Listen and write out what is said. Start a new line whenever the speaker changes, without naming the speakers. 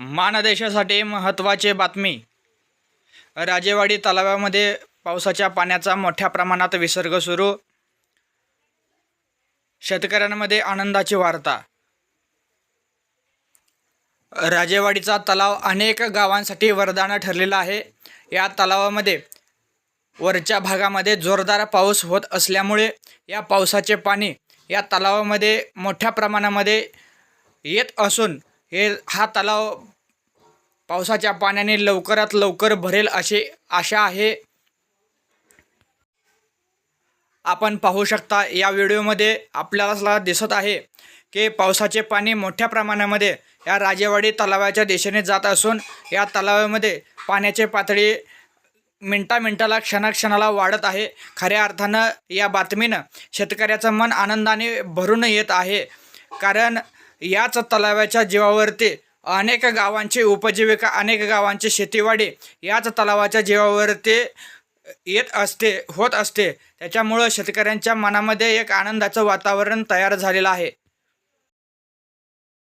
मानदेशासाठी महत्त्वाची बातमी. राजेवाडी तलावामध्ये पावसाच्या पाण्याचा मोठ्या प्रमाणात विसर्ग सुरू. शेतकऱ्यांमध्ये आनंदाची वार्ता. राजेवाडीचा तलाव अनेक गावांसाठी वरदान ठरलेला आहे. या तलावामध्ये वरच्या भागामध्ये जोरदार पाऊस होत असल्यामुळे या पावसाचे पाणी या तलावामध्ये मोठ्या प्रमाणामध्ये येत असून हे हा तलाव पावसाच्या पाण्याने लवकरात लवकर भरेल अशी आशा आहे. आपण पाहू शकता या व्हिडिओमध्ये आपल्याला दिसत आहे की पावसाचे पाणी मोठ्या प्रमाणामध्ये या राजेवाडी तलावाच्या दिशेने जात असून या तलावामध्ये पाण्याची पातळी मिनटा मिनटाला क्षणाक्षणाला वाढत आहे. खऱ्या अर्थानं या बातमीनं शेतकऱ्याचं मन आनंदाने भरून येत आहे. कारण याच तलावाच्या जीवावरती अनेक गावांची उपजीविका अनेक गावांची शेतीवाडी याच तलावाच्या जीवावर ते येत असते होत असते. त्याच्यामुळं शेतकऱ्यांच्या मनामध्ये एक आनंदाचं वातावरण तयार झालेलं आहे.